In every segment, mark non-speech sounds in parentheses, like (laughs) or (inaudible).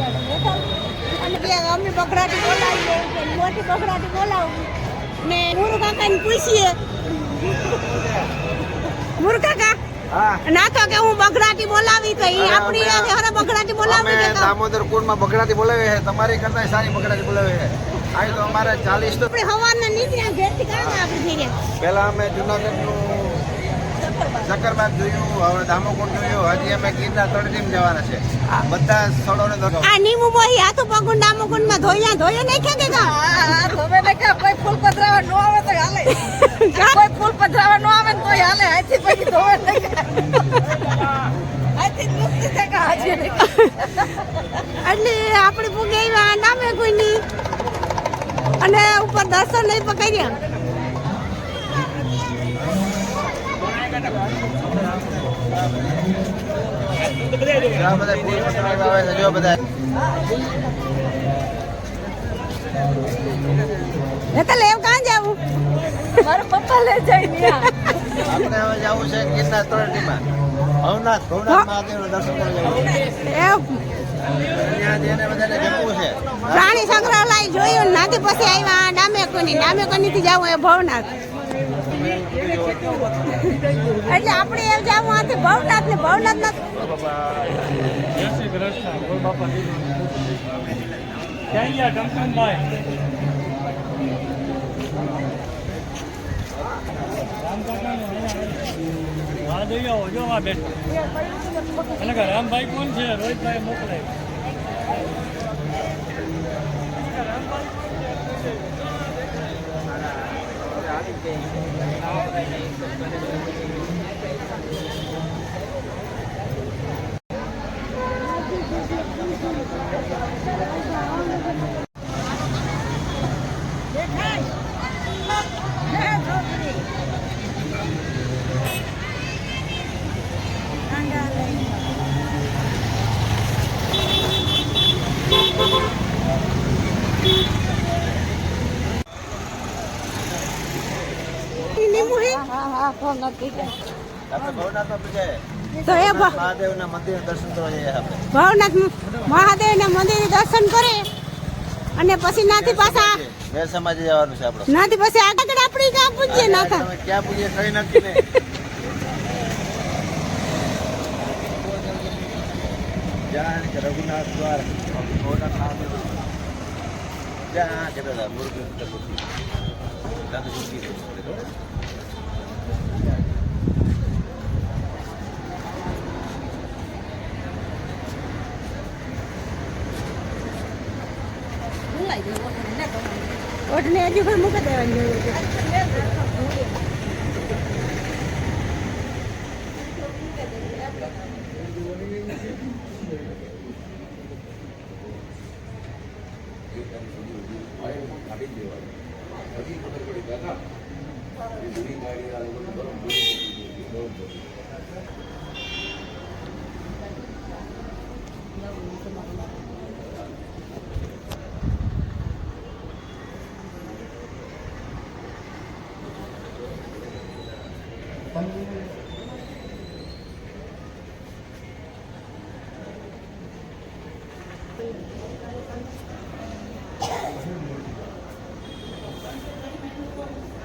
અને બોલાવીએ મોટી બકરાટી બોલાવું ને મુરુ કાકાને પૂછીએ મુરુ કાકા ના તો કે હું બકરાટી બોલાવી તો એ આપણી હારે બકરાટી બોલાવી કે? દામોદર બગડાથી બોલાવી છે તમારી કરતા સારી બગડાટી બોલાવે છે આય તો અમારે ચાલીસ તો આપણે હવારના નીકળ્યા અમે જુનાગઢનું ચક્કરબાગ જોયું હવે દામોકુંડ જોયું હજી અમે ગીરના તળદીમ જવાના છે. બધા સ્થળોને દર્શન આ નીમુ બોહી હાથું પગું ડામુકુંડમાં ધોયા ધોયા નાખ્યા કે કાં? ધોવે ને કે કોઈ ફૂલ પધરાવા નો આવે તો હાલે. (laughs) કોઈ ફૂલ પધરાવા નો આવે તો તોય હાલે હાથી પછી ધોવે ને કે. હાથી નુકતી છે કે હાજી એટલે આપણે ભૂગે આવ્યા નામે કોઈની? અને ઉપર દર્શન નહીં પકડ્યા? બધા કાં જાવું? મારા પપ્પા જાય આપણે હવે જવું છે ભવનાથ ભવનાથ મહાદેવનું દર્શન કરવા જવું પ્રાણી સંગ્રહાલય જોયું નાથી પછી આવ્યા ડામે કોની ડામે કોની થી જવું એ ભવનાથ. એટલે આપણે એમ જવું આથી ભવનાથ ને ભવનાથ ના રામભાઈ કોણ છે? રોહિતભાઈ મોકલાય. Thank you. લીંબુ હે હા હા ફોન નથી કે આપણે ભવનાથમાં પૂજાય તો એ મહાદેવના મંદિર દર્શન કરવા જઈએ આપણે. ભવનાથ મહાદેવ ના મંદિર દર્શન કરે અને પછી નાથી પાછા વેર સમાજે જવાનું છે આપણે. નાથી પછી આગળ આપણી ક્યાં પૂજીએ નાથા? ક્યાં પૂજીએ? કઈ નથી ને. જ્યાં કે રઘુનાથ દ્વાર ભવનાથ મહાદેવ જ્યાં કે હતા મુરુગન ઓઢને હજુ પણ મૂકી દેવાની જરૂર છે.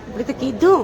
આપણે તો કીધું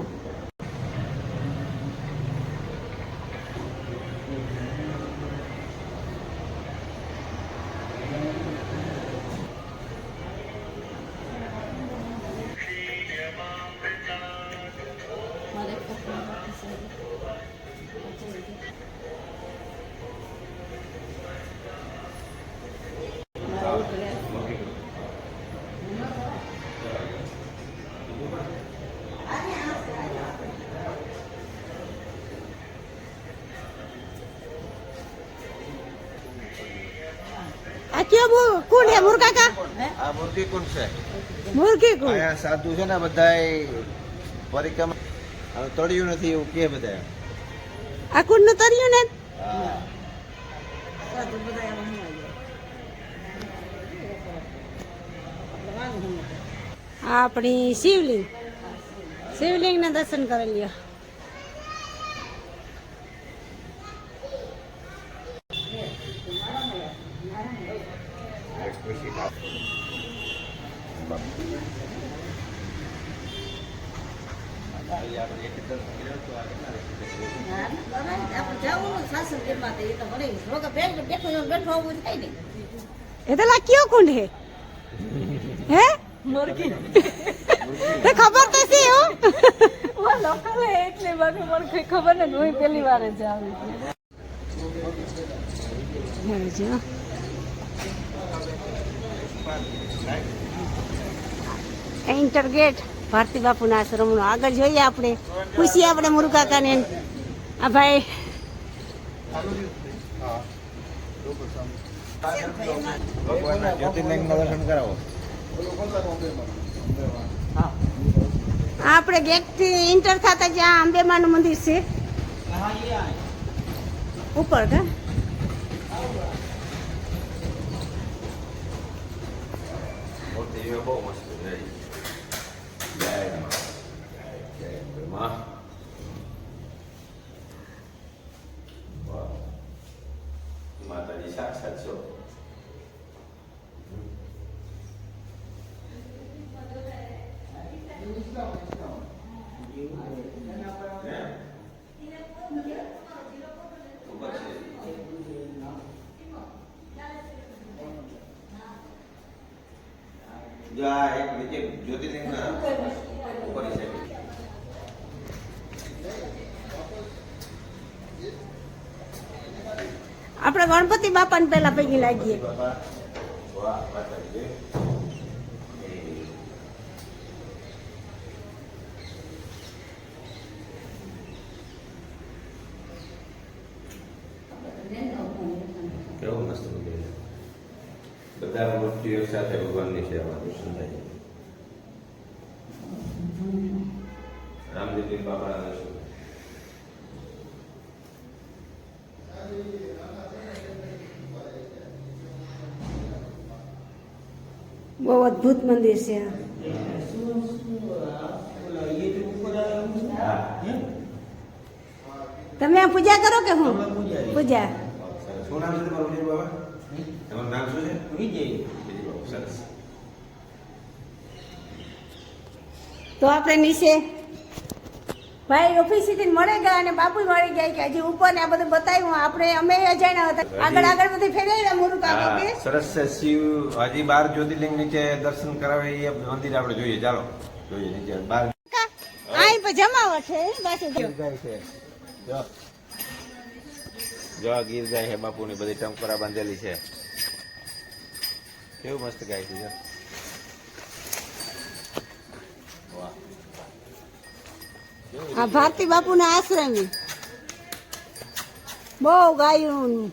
કયો કોણ હે મુર્ગા કા આ મુર્ગી કોણ છે? મુર્ગી કોણ? આ સાધુ છે ને બધાય પરિક્રમા હવે તળિયું નથી એવું કે બધા. આ કુંડનું? તર્યું ને આપણી શિવલિંગ. શિવલિંગ ના દર્શન કરી લ્યો પછી આ- આ આપણે એક દર્શન કર્યા તો આ કેટલા રહેશે? ના, ના, બરાબર. આપણે જવાનું સાસુ ઘરમાં તો એ તો મળે. રોગે બેઠો બેઠો એમ બેઠો આવું થાય ને. એ તો લા કયો કુંડ હે? હે? તે ખબર તો છે હો. ઓ લોકલ હે એટલે મને મને કઈ ખબર નથી હું પહેલી વાર જ આવી જો એન્ટર ગેટ ભારતી બાપુના આશ્રમનો આગળ જોઈએ આપણે. પૂછીએ આપણે મુરુકાકાને. આ ભાઈ. આપણે ગેટથી ઇન્ટર થતા જ્યાં અંબેમાનું મંદિર છે. ઉપર કે? બહુ મસ્ત માં. વાહ. માતાજી સાક્ષાત છો ઉપર છે. જો આ એક નીચે આપણે ગણપતિ બાપાને પહેલા પૈકી લાગીએ. બાબા વાહ માતાજી એ કેવું મસ્ત મંદિર છે. બધા મૂર્તિઓ સાથે ભગવાનની સેવા, દર્શન થાય રામદેવજી બાબાના દર્શન બહુ અદ્ભુત મંદિર છે તમે આ પૂજા કરો કે હું? પૂજા. તો આપણે નીચે ભાઈ ઓફિસથી મળે ગયા અને બાપુ મળી ગયા કે હજી ઉપર ને આ બધું બતાવ્યું. આપણે અમે અજાણ્યા હતા. આગળ આગળ બધી ફેરવ્યા મુરુક હા, સરસ છે. શિવ હજી બાર જ્યોતિર્લિંગ નીચે દર્શન કરાવે એ મંદિર આપણે જોઈએ. ચાલો જોઈએ નીચે. બાર આઈ પર જમાવટ છે ગાય છે. જો. જો ગીર ગાય છે બાપુની બધી ટંકોરા બાંધેલી છે. કેવું મસ્ત ગાય છે જો. વાહ. આ ભારતી બાપુના આશ્રમ. બહુ ગાયું બાપુ.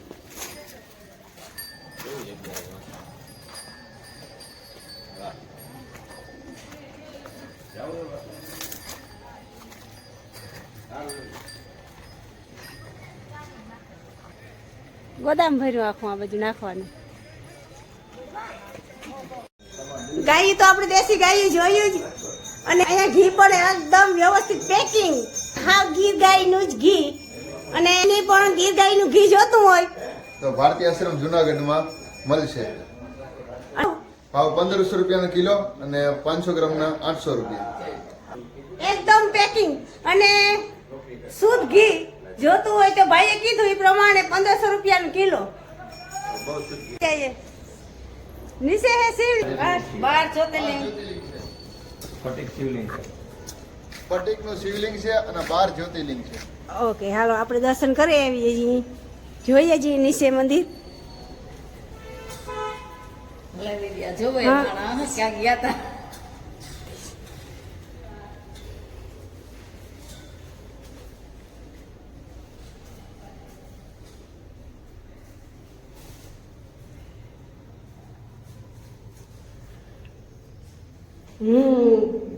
ગોદામ ભર્યું આખું આ બધું નાખવાનું. ગાયું તો આપણે દેશી ગાયું જોયું જ. અને અહીંયા ઘી પણ એકદમ વ્યવસ્થિત પેકિંગ હા ગીર ગાયનું જ ઘી. અને એની પણ ગીર ગાયનું ઘી જોતું હોય. તો ભારતીય આશ્રમ જુનાગઢમાં મળશે. ભાવ પંદરસો રૂપિયાનો કિલો અને પાંચસો ગ્રામના આઠસો રૂપિયા. એકદમ પેકિંગ અને શુદ્ધ ઘી જોતું હોય તો ભાઈએ કીધું એ પ્રમાણે પંદરસો રૂપિયાનો કિલો. નીચે હે શિવ. બાર ચોતેલી સ્ફટિક શિવલિંગ છે. સ્ફટિકનું શિવલિંગ છે અને બાર જ્યોતિર્લિંગ છે. ઓકે હાલો આપણે દર્શન કરી આવીએ છીએ. જોઈએ છીએ નીચે મંદિર. જોવે ક્યાં ગયા હતા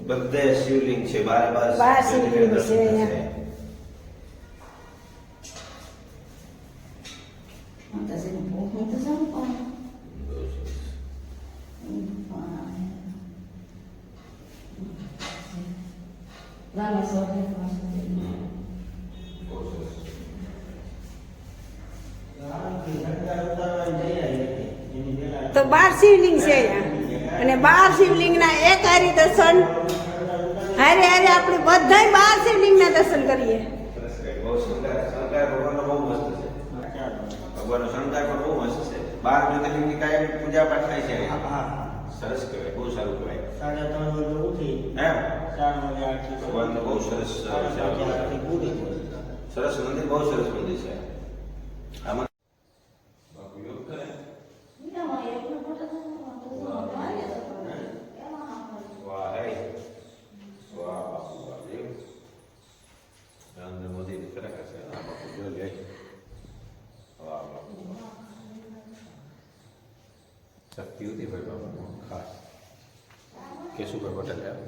બધે શિવલિંગ છે બારે બાર બાર શિવલિંગ છે. તો બાર શિવલિંગ છે અહીંયા. અને બાર શિવલિંગના એક હારી દર્શન. હારે હારે આપણે બધાય બાર શિવલિંગના દર્શન કરીએ. ભગવાનનો બહુ મસ્ત છે. ભગવાનનો શણગાર પણ બહુ મસ્ત છે. બાર જ્યોતિર્લિંગની કાયમ પૂજા પાઠ થાય છે. હા સરસ કહેવાય બહુ સારું કહેવાય. સાડા ત્રણ વાગે ઉઠી. એમ ચાર વાગે આરતી કરી. બહુ સરસ. સરસ મંદિર બહુ સરસ મંદિર છે. આમાં બાપુ યોગ કરે વાહ હે વાહ બાપુ વાહ દેવ નરેન્દ્ર મોદી ખરેખર છે આ બાપુ જો લે વાહ બાપુ વાહ શક્તિ હતી